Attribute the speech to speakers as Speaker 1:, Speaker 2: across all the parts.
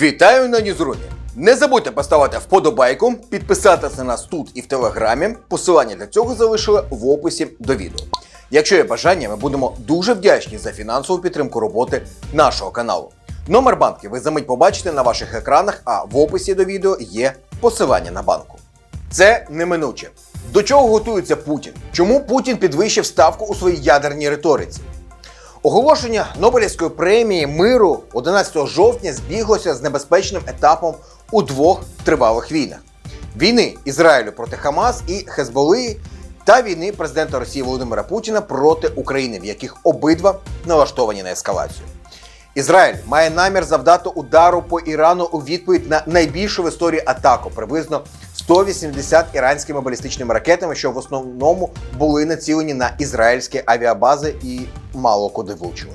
Speaker 1: Вітаю на Ньюзруні! Не забудьте поставити вподобайку, підписатися на нас тут і в телеграмі. Посилання для цього залишили в описі до відео. Якщо є бажання, ми будемо дуже вдячні за фінансову підтримку роботи нашого каналу. Номер банки ви за мить побачите на ваших екранах, а в описі до відео є посилання на банку. Це неминуче. До чого готується Путін? Чому Путін підвищив ставку у своїй ядерній риториці? Оголошення Нобелівської премії миру 11 жовтня збіглося з небезпечним етапом у двох тривалих війнах: війни Ізраїлю проти Хамас і Хезболи та війни президента Росії Володимира Путіна проти України, в яких обидва налаштовані на ескалацію. Ізраїль має намір завдати удару по Ірану у відповідь на найбільшу в історії атаку, приблизно 180 іранськими балістичними ракетами, що в основному були націлені на ізраїльські авіабази і мало куди влучили.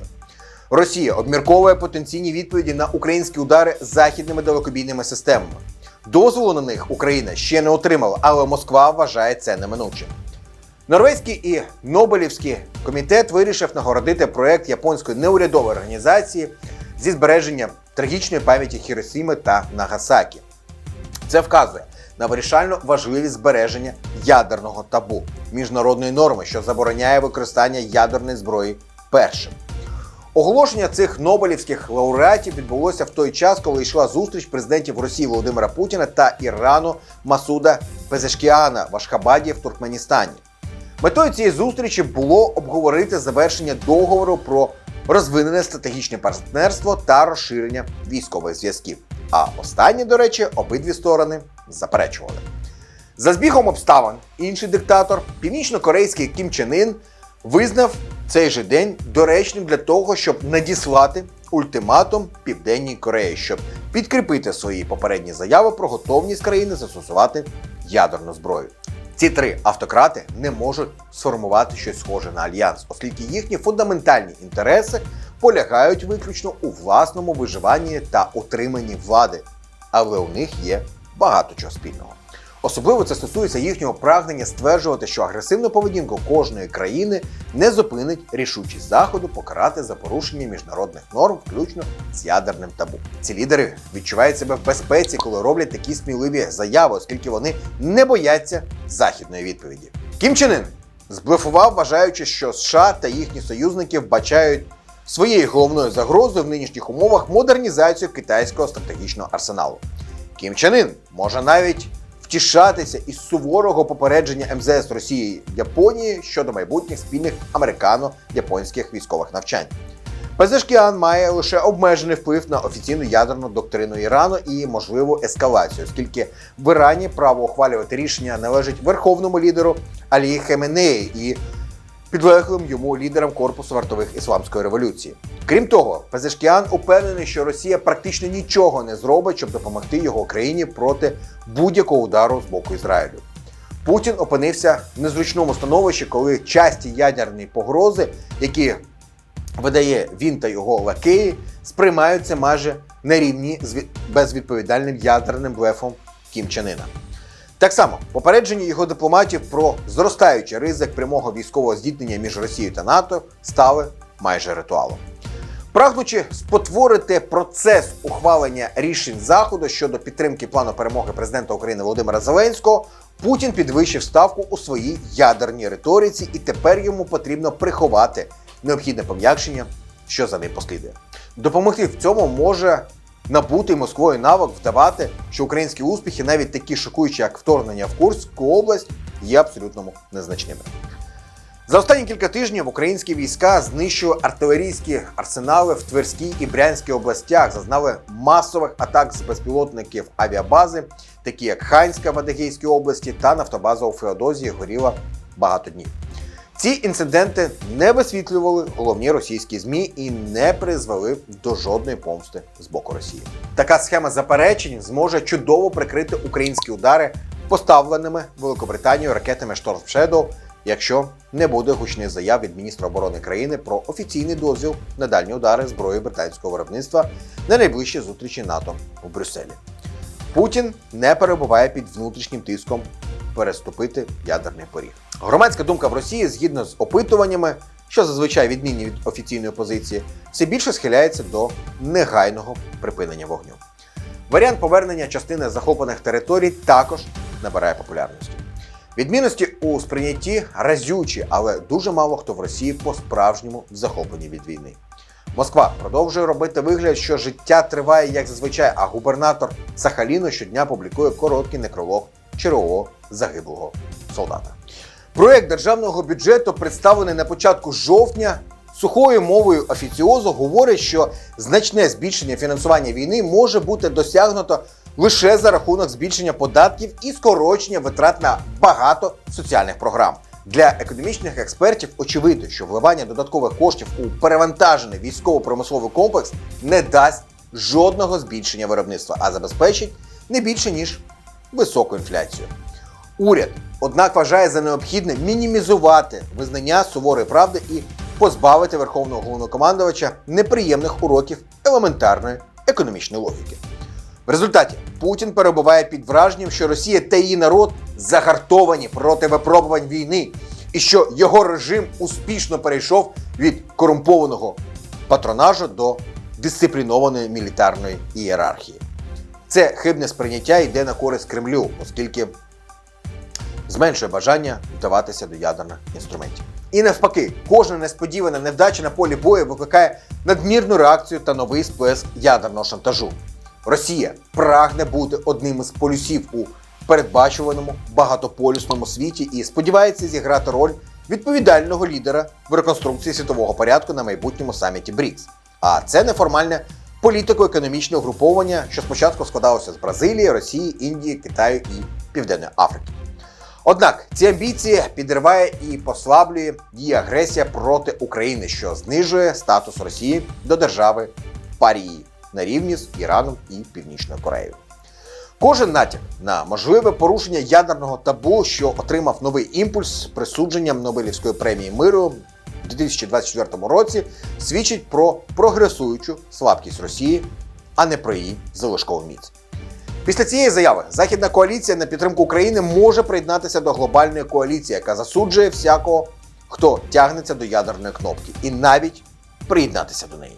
Speaker 1: Росія обмірковує потенційні відповіді на українські удари західними далекобійними системами. Дозволу на них Україна ще не отримала, але Москва вважає це неминучим. Норвезький і Нобелівський комітет вирішив нагородити проект японської неурядової організації зі збереження трагічної пам'яті Хіросіми та Нагасакі. Це вказує на вирішальну важливість збереження ядерного табу міжнародної норми, що забороняє використання ядерної зброї першим. Оголошення цих нобелівських лауреатів відбулося в той час, коли йшла зустріч президентів Росії Володимира Путіна та Ірану Масуда Пезешкіана в Ашхабаді в Туркменістані. Метою цієї зустрічі було обговорити завершення договору про розвинене стратегічне партнерство та розширення військових зв'язків. А останні, до речі, обидві сторони заперечували. За збігом обставин інший диктатор, північно-корейський Кім Чен Ін, визнав цей же день доречним для того, щоб надіслати ультиматум Південній Кореї, щоб підкріпити свої попередні заяви про готовність країни застосувати ядерну зброю. Ці три автократи не можуть сформувати щось схоже на альянс, оскільки їхні фундаментальні інтереси полягають виключно у власному виживанні та утриманні влади, але у них є багато чого спільного. Особливо це стосується їхнього прагнення стверджувати, що агресивну поведінку кожної країни не зупинить рішучість заходу покарати за порушення міжнародних норм, включно з ядерним табу. Ці лідери відчувають себе в безпеці, коли роблять такі сміливі заяви, оскільки вони не бояться західної відповіді. Кім Чен зблефував, вважаючи, що США та їхні союзники вбачають своєю головною загрозою в нинішніх умовах модернізацію китайського стратегічного арсеналу. Кім Чен Ін може навіть втішатися із суворого попередження МЗС Росії Японії щодо майбутніх спільних американо-японських військових навчань. Пезешкіан має лише обмежений вплив на офіційну ядерну доктрину Ірану і можливу ескалацію, оскільки в Ірані право ухвалювати рішення належить верховному лідеру Алі Хеменеї і підлеглим йому лідерам корпусу вартових ісламської революції. Крім того, Пезешкіан упевнений, що Росія практично нічого не зробить, щоб допомогти його країні проти будь-якого удару з боку Ізраїлю. Путін опинився в незручному становищі, коли часті ядерні погрози, які видає він та його лакеї, сприймаються майже на рівні з від- безвідповідальним ядерним блефом Кім Чен Іна. Так само попередження його дипломатів про зростаючий ризик прямого військового зіткнення між Росією та НАТО стали майже ритуалом. Прагнучи спотворити процес ухвалення рішень Заходу щодо підтримки плану перемоги президента України Володимира Зеленського, Путін підвищив ставку у своїй ядерній риториці, і тепер йому потрібно приховати необхідне пом'якшення, що за ним послідує. Допомогти в цьому може набути Москвою навик вдавати, що українські успіхи, навіть такі шокуючі, як вторгнення в Курську область, є абсолютно незначними. За останні кілька тижнів українські війська знищили артилерійські арсенали в Тверській і Брянській областях, зазнали масових атак з безпілотників авіабази, такі як Ханська в Адегейській області та нафтобаза у Феодозії горіла багато днів. Ці інциденти не висвітлювали головні російські змі і не призвели до жодної помсти з боку Росії. Така схема заперечень зможе чудово прикрити українські удари поставленими Великобританією ракетами Storm Shadow, якщо не буде гучних заяв від міністра оборони країни про офіційний дозвіл на дальні удари зброї британського виробництва на найближчій зустрічі НАТО у Брюсселі. Путін не перебуває під внутрішнім тиском переступити ядерний поріг. Громадська думка в Росії, згідно з опитуваннями, що зазвичай відмінні від офіційної позиції, все більше схиляється до негайного припинення вогню. Варіант повернення частини захоплених територій також набирає популярності. Відмінності у сприйнятті разючі, але дуже мало хто в Росії по-справжньому захоплені від війни. Москва продовжує робити вигляд, що життя триває як зазвичай, а губернатор Сахаліну щодня публікує короткий некролог чергового загиблого солдата. Проект державного бюджету, представлений на початку жовтня, сухою мовою офіціозу говорить, що значне збільшення фінансування війни може бути досягнуто лише за рахунок збільшення податків і скорочення витрат на багато соціальних програм. Для економічних експертів очевидно, що вливання додаткових коштів у перевантажений військово-промисловий комплекс не дасть жодного збільшення виробництва, а забезпечить не більше ніж високу інфляцію. Уряд, однак, вважає за необхідне мінімізувати визнання суворої правди і позбавити верховного головнокомандувача неприємних уроків елементарної економічної логіки. В результаті Путін перебуває під враженням, що Росія та її народ загартовані проти випробувань війни, і що його режим успішно перейшов від корумпованого патронажу до дисциплінованої мілітарної ієрархії. Це хибне сприйняття йде на користь Кремлю, оскільки зменшує бажання вдаватися до ядерних інструментів. І навпаки, кожна несподівана невдача на полі бою викликає надмірну реакцію та новий сплеск ядерного шантажу. Росія прагне бути одним із полюсів у передбачуваному багатополюсному світі і сподівається зіграти роль відповідального лідера в реконструкції світового порядку на майбутньому саміті БРІКС. А це неформальне політико-економічне угруповання, що спочатку складалося з Бразилії, Росії, Індії, Китаю і Південної Африки. Однак ці амбіції підриває і послаблює її агресія проти України, що знижує статус Росії до держави парії на рівні з Іраном і Північною Кореєю. Кожен натяк на можливе порушення ядерного табу, що отримав новий імпульс присудженням Нобелівської премії миру у 2024 році, свідчить про прогресуючу слабкість Росії, а не про її залишкову міць. Після цієї заяви Західна коаліція на підтримку України може приєднатися до глобальної коаліції, яка засуджує всякого, хто тягнеться до ядерної кнопки, і навіть приєднатися до неї.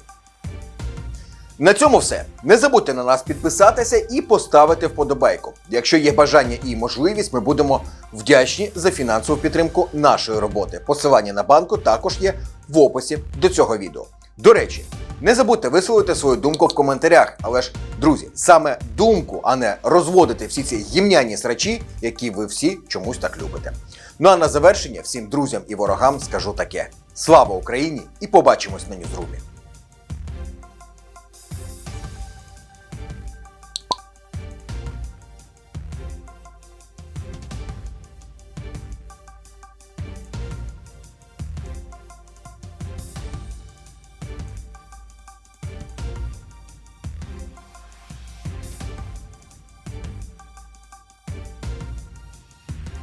Speaker 1: На цьому все. Не забудьте на нас підписатися і поставити вподобайку. Якщо є бажання і можливість, ми будемо вдячні за фінансову підтримку нашої роботи. Посилання на банку також є в описі до цього відео. До речі, не забудьте висловити свою думку в коментарях. Але ж, друзі, саме думку, а не розводити всі ці гімняні срачі, які ви всі чомусь так любите. Ну а на завершення всім друзям і ворогам скажу таке: слава Україні і побачимось на Ньюзрумі!